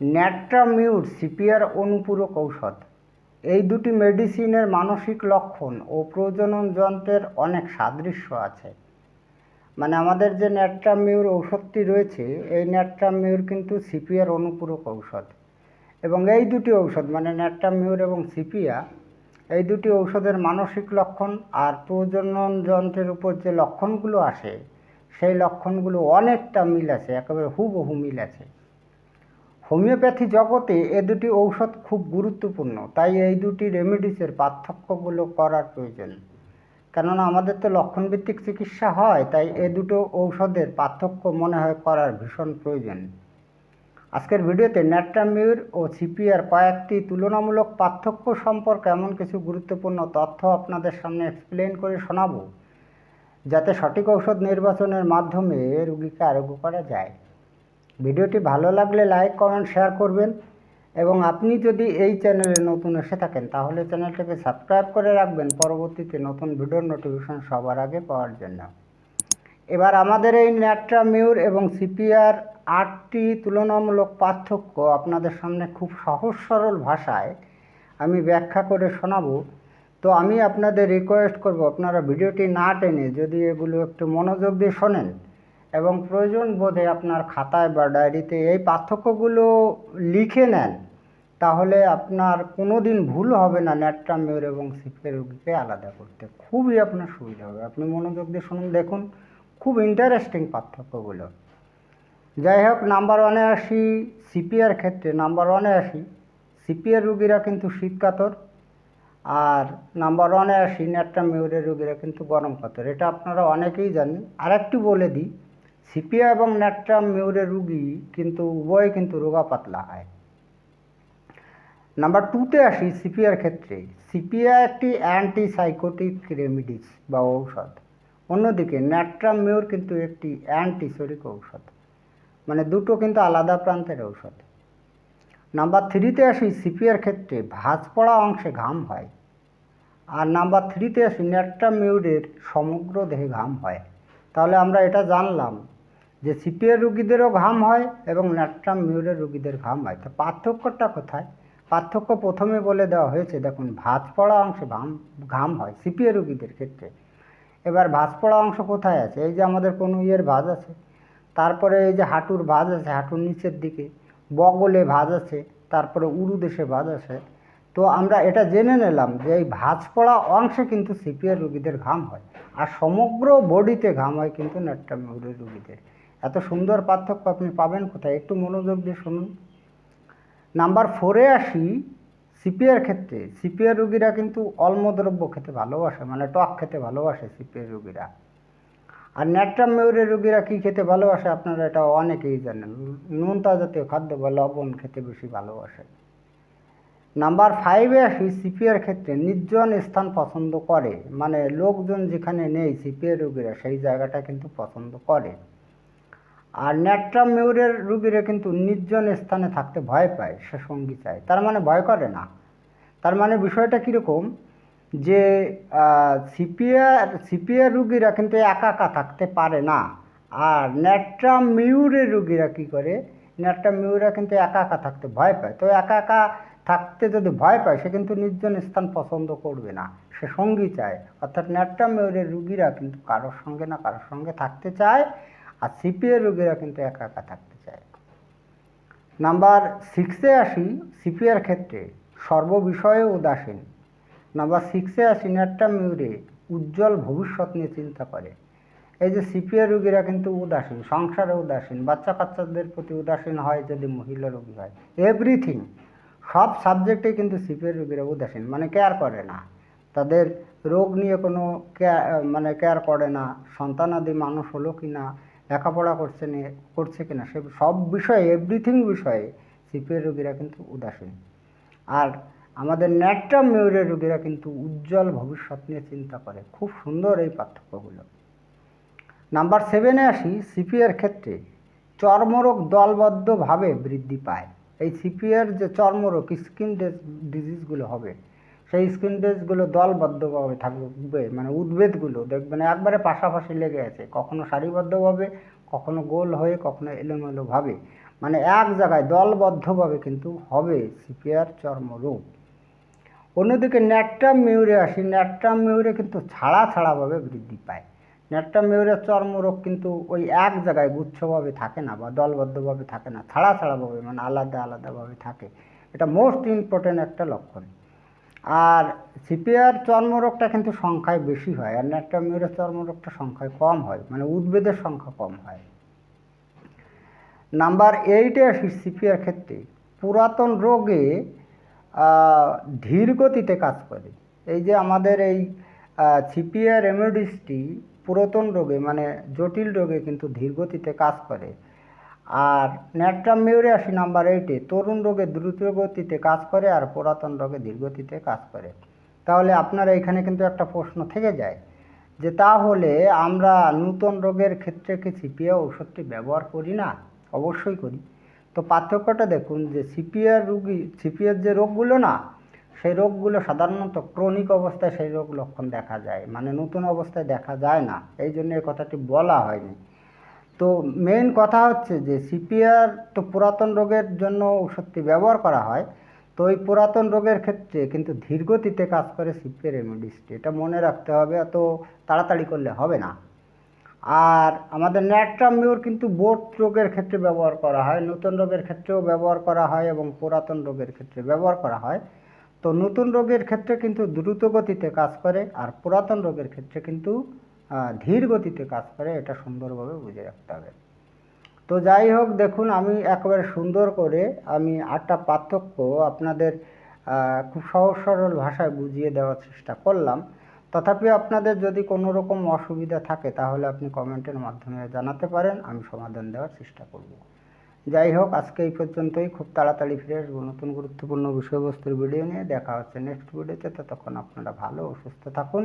ন্যাট্রামিউর CPR অনুপূরক ঔষধ। এই দুটি মেডিসিনের মানসিক লক্ষণ ও প্রজনন যন্ত্রের অনেক সাদৃশ্য আছে। মানে আমাদের যে ন্যাট্রামিউর ঔষধটি রয়েছে, এই ন্যাট্রামিউর কিন্তু সিপিআর অনুপূরক ঔষধ। এবং এই দুটি ঔষধ মানে ন্যাট্রামিউর এবং সিপিয়া এই দুটি ঔষধের মানসিক লক্ষণ আর প্রজনন যন্ত্রের উপর যে লক্ষণগুলো আসে, সেই লক্ষণগুলো অনেকটা মিল আছে, একেবারে হুবহু মিল আছে। হোমিওপ্যাথি জগতে এ দুটি ঔষধ খুব গুরুত্বপূর্ণ, তাই এই দুটি রেমেডিসের পার্থক্যগুলো করার প্রয়োজন। কেননা আমাদের তো লক্ষণভিত্তিক চিকিৎসা হয়, তাই এ দুটো ঔষধের পার্থক্য মনে হয় করার ভীষণ প্রয়োজন। আজকের ভিডিওতে ন্যাট্রামিউর ও সিপিআর কয়েকটি তুলনামূলক পার্থক্য সম্পর্কে এমন কিছু গুরুত্বপূর্ণ তথ্য আপনাদের সামনে এক্সপ্লেন করে শোনাবো, যাতে সঠিক ঔষধ নির্বাচনের মাধ্যমে রুগীকে আরোগ্য করা যায়। ভিডিওটি ভালো লাগলে লাইক, কমেন্ট, শেয়ার করবেন। এবং আপনি যদি এই চ্যানেলে নতুন এসে থাকেন, তাহলে চ্যানেলটাকে সাবস্ক্রাইব করে রাখবেন। পরবর্তীতে নতুন ভিডিওর নোটিফিকেশন সবার আগে পাওয়ার জন্য। এবার আমাদের এই ন্যাট্রা ন্যাট্রামিউর এবং সিপিআর আটটি তুলনামূলক পার্থক্য আপনাদের সামনে খুব সহজ সরল ভাষায় আমি ব্যাখ্যা করে শোনাবো। তো আমি আপনাদের রিকোয়েস্ট করব, আপনারা ভিডিওটি না টেনে যদি এগুলো একটু মনোযোগ দিয়ে শোনেন। এবং প্রয়োজন বোধে আপনার খাতায় বা ডায়েরিতে এই পার্থক্যগুলো লিখে নেন, তাহলে আপনার কোনো দিন ভুল হবে না। ন্যাট্রামিউর এবং সিপের রোগীকে আলাদা করতে খুবই আপনার সুবিধা হবে। আপনি মনোযোগ দিয়ে শুনুন, দেখুন, খুব ইন্টারেস্টিং পার্থক্যগুলো। যাই হোক, নাম্বার ওয়ানে আসি সিপিআর ক্ষেত্রে। নাম্বার ওয়ানে আসি, সিপিআর রুগীরা কিন্তু শীতকাতর আর নাম্বার ওয়ানে আসি ন্যাট্রামিউরের রুগীরা কিন্তু গরম কাতর। এটা আপনারা অনেকেই জানেন। আর একটু বলে দিই সিপিয়া এবং ন্যাট্রাম ন্যাট্রামিউরের রুগী কিন্তু, উভয় কিন্তু রোগা পাতলা হয়। নাম্বার টুতে আসি সিপিয়ার ক্ষেত্রে। সিপিয়া একটি অ্যান্টিসাইকোটিক রেমিডিস বা ঔষধ। অন্যদিকে ন্যাট্রাম ন্যাট্রামিউর কিন্তু একটি অ্যান্টিসোরিক ঔষধ। মানে দুটো কিন্তু আলাদা প্রান্তের ঔষধ। নাম্বার থ্রিতে আসি সিপিয়ার ক্ষেত্রে ভাঁজ পড়া অংশে ঘাম হয়। আর নাম্বার থ্রিতে আসি ন্যাট্রাম ন্যাট্রামিউরের সমগ্র দেহে ঘাম হয়। তাহলে আমরা এটা জানলাম যে সিপিআর রুগীদেরও ঘাম হয় এবং ন্যাট্রামিউরের রুগীদের ঘাম হয়। তো পার্থক্যটা কোথায়? পার্থক্য প্রথমে বলে দেওয়া হয়েছে, দেখুন ভাঁজ পড়া অংশে ঘাম ঘাম হয় সিপিআর রুগীদের ক্ষেত্রে। এবার ভাঁজ পড়া অংশ কোথায় আছে? এই যে আমাদের কোনো ইয়ের ভাঁজ আছে, তারপরে এই যে হাঁটুর ভাঁজ আছে, হাঁটুর নিচের দিকে, বগলে ভাঁজ আছে, তারপরে উরু দেশে ভাঁজ আছে। তো আমরা এটা জেনে নিলাম যে এই ভাঁজ পড়া অংশে কিন্তু সিপিআর রুগীদের ঘাম হয়, আর সমগ্র বডিতে ঘাম হয় কিন্তু ন্যাট্রামিউরের রুগীদের। এত সুন্দর পার্থক্য আপনি পাবেন কোথায়? একটু মনোযোগ দিয়ে শুনুন। নাম্বার ফোরে আসি সিপিআর ক্ষেত্রে। সিপিআর রুগীরা কিন্তু অল্মদ্রব্য খেতে ভালোবাসে মানে টক খেতে ভালোবাসে সিপিআর রুগীরা। আর ন্যাট্রামিউরের রুগীরা কী খেতে ভালোবাসে? আপনারা এটা অনেকেই জানেন। নোনতা জাতীয় খাদ্য বা লবণ খেতে বেশি ভালোবাসে। নাম্বার ফাইভে আসি সিপিআর ক্ষেত্রে নির্জন স্থান পছন্দ করে। মানে লোকজন যেখানে নেই সিপিআর রুগীরা, সেই জায়গাটা কিন্তু পছন্দ করে। আর ন্যাট্রাম ন্যাট্রামিউরের রুগীরা কিন্তু নির্জন স্থানে থাকতে ভয় পায়, সে সঙ্গী চায়। তার মানে ভয় করে না। তার মানে বিষয়টা কীরকম? যে সিপিআর সিপিআর রুগীরা কিন্তু একা একা থাকতে পারে না। আর ন্যাট্রাম ন্যাট্রামিউরের রুগীরা কী করে? ন্যাট্রাম ন্যাট্রামিউরা কিন্তু একা একা থাকতে ভয় পায়। তো একা একা থাকতে যদি ভয় পায়, সে কিন্তু নির্জন স্থান পছন্দ করবে না। সে সঙ্গী চায়। অর্থাৎ ন্যাট্রাম ন্যাট্রামিউরের রুগীরা কিন্তু কারোর সঙ্গে না কারোর সঙ্গে থাকতে চায়। আর সিপিএ রোগীরা কিন্তু একা একা থাকতে চায়। নাম্বার সিক্সে আসি সিপিআর ক্ষেত্রে সর্ববিষয়ে উদাসীন। নাম্বার সিক্সে আসি ন্যাট্রামিউরে উজ্জ্বল ভবিষ্যৎ নিয়ে চিন্তা করে। এই যে সিপিআর রোগীরা কিন্তু উদাসীন, সংসারে উদাসীন বাচ্চা কাচ্চাদের প্রতি উদাসীন হয় যদি মহিলা রোগী হয়। এভরিথিং সব সাবজেক্টে কিন্তু সিপিআর রোগীরা উদাসীন মানে কেয়ার করে না। তাদের রোগ নিয়ে কোনো কেয়ার মানে কেয়ার করে না। সন্তানাদি মানুষ হলো কি না লেখাপড়া করছে করছে কিনা, সে সব বিষয়ে এভরিথিং বিষয়ে সিপিএর রোগীরা কিন্তু উদাসীন। আর আমাদের ন্যাট্রাম মেয়রের রোগীরা কিন্তু উজ্জ্বল ভবিষ্যৎ নিয়ে চিন্তা করে। খুব সুন্দর এই পার্থক্যগুলো। নাম্বার সেভেনে আসি সিপিআর ক্ষেত্রে চর্মরোগ দলবদ্ধভাবে বৃদ্ধি পায়। এই সিপিআর যে চর্মরোগ স্কিন ডিজিজগুলো হবে সেই স্কিন ডিজিজগুলো দলবদ্ধভাবে থাকবে মানে উদ্ভিদগুলো, দেখবেন একবারে পাশাপাশি লেগে আছে। কখনো সারিবদ্ধভাবে, কখনো গোল হয়ে, কখনো এলোমেলোভাবে। মানে এক জায়গায় দলবদ্ধভাবে কিন্তু হবে সিপিআর চর্মরোগ। অন্যদিকে ন্যাট্রাম মিউরে আসি, ন্যাট্রাম মিউরে কিন্তু ছাড়া ছাড়াভাবে বৃদ্ধি পায়। ন্যাট্রাম মিউরের চর্মরোগ কিন্তু ওই এক জায়গায় গুচ্ছভাবে থাকে না বা দলবদ্ধভাবে থাকে না, ছাড়া ছাড়াভাবে মানে আলাদা আলাদাভাবে থাকে। এটা মোস্ট ইম্পর্টেন্ট একটা লক্ষণ। আর সিপিআর চর্মরোগটা কিন্তু সংখ্যায় বেশি হয়, আর ন্যাট্রাম মিউরের চর্মরোগটা সংখ্যায় কম হয় মানে উদ্ভিদের সংখ্যা কম হয়। নাম্বার এইটে আসি সিপিআর ক্ষেত্রে। পুরাতন রোগে ধীর গতিতে কাজ করে। এই যে আমাদের এই সিপিআর রেমেডিসটি পুরাতন রোগে মানে জটিল রোগে কিন্তু ধীর গতিতে কাজ করে। আর ন্যাট্রাম মিউরে আসি নাম্বার এইটে তরুণ রোগে দ্রুত গতিতে কাজ করে আর পুরাতন রোগে ধীর গতিতে কাজ করে। তাহলে আপনার এখানে কিন্তু একটা প্রশ্ন থেকে যায় যে তাহলে আমরা নূতন রোগের ক্ষেত্রে কি সিপিআ ওষুধটি ব্যবহার করি না? অবশ্যই করি। তো পার্থক্যটা দেখুন যে সিপিআর রুগী সিপিআর যে রোগগুলো না, সেই রোগগুলো সাধারণত ক্রনিক অবস্থায় সেই রোগ লক্ষণ দেখা যায়। মানে নতুন অবস্থায় দেখা যায় না। এই জন্য এই কথাটি বলা হয়নি। তো মেন কথা হচ্ছে যে সিপিআর তো পুরাতন রোগের জন্য ওষুধটি ব্যবহার করা হয়। তো ওই পুরাতন রোগের ক্ষেত্রে কিন্তু ধীরগতিতে কাজ করে সিপিআর রেমেডিসটি এটা মনে রাখতে হবে, এত তাড়াতাড়ি করলে হবে না। আর আমাদের ন্যাট্রামিউর কিন্তু বোট রোগের ক্ষেত্রে ব্যবহার করা হয়, নতুন রোগের ক্ষেত্রেও ব্যবহার করা হয় এবং পুরাতন রোগের ক্ষেত্রে ব্যবহার করা হয়। তো নতুন রোগের ক্ষেত্রে কিন্তু দ্রুত গতিতে কাজ করে, আর পুরাতন রোগের ক্ষেত্রে কিন্তু ধীর গতিতে কাজ করে, এটা সুন্দরভাবে বুঝে রাখতে হবে। তো যাই হোক, দেখুন, আমি একেবারে সুন্দর করে আমি আটটা পার্থক্য আপনাদের খুব সহজ সরল ভাষায় বুঝিয়ে দেওয়ার চেষ্টা করলাম। তথাপি আপনাদের যদি কোনো রকম অসুবিধা থাকে, তাহলে আপনি কমেন্টের মাধ্যমে জানাতে পারেন, আমি সমাধান দেওয়ার চেষ্টা করব। যাই হোক, আজকে এই পর্যন্তই। খুব তাড়াতাড়ি ফিরে আসব নতুন গুরুত্বপূর্ণ বিষয়বস্তুর ভিডিও নিয়ে। দেখা হচ্ছে নেক্সট ভিডিওতে। ততক্ষণ আপনারা ভালো ও সুস্থ থাকুন।